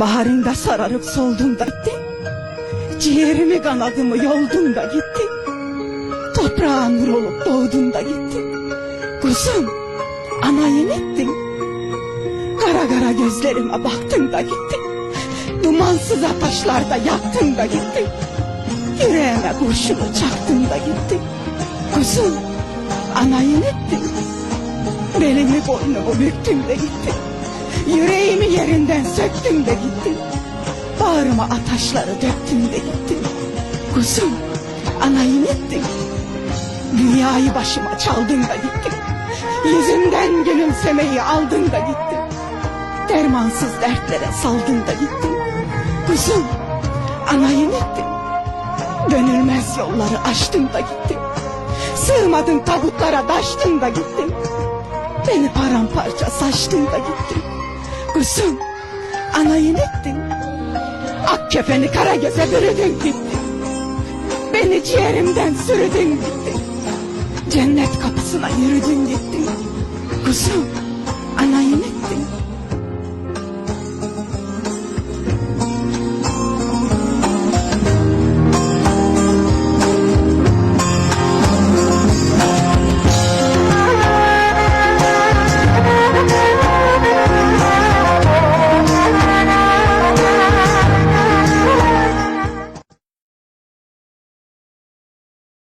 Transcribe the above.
Baharında sararıp soldun da gittin. Ciğerimi kanadımı yoldun da gittin. Toprağa nur olup doğdun da gittin. Kuzum, anayın ettin. Kara kara gözlerime baktın da gittin. Dumansız ateşlarda yaktın da gittin. Yüreğime kurşunu çaktın da gittin. Kuzum, anayın ettin. Belimi boynumu büktün de gittin. Yüreğimi yerinden söktün de Bağrıma ataşları döktün de gittin. Kuzum, anayın ettin. Dünyayı başıma çaldın da gittin. Yüzümden gülümsemeyi aldın da gittin. Dermansız dertlere saldın da gittin. Kuzum, anayın ettin. Dönülmez yolları aştın da gittin. Sığmadın tabutlara daştın da gittin. Beni paramparça saçtın da gittin. Kuzum, anayın ettin. Ak kefeni kara göze bürüdün gittin. Beni ciğerimden sürüdün gittin. Cennet kapısına yürüdün gittin. Kuzum, anayın ettin.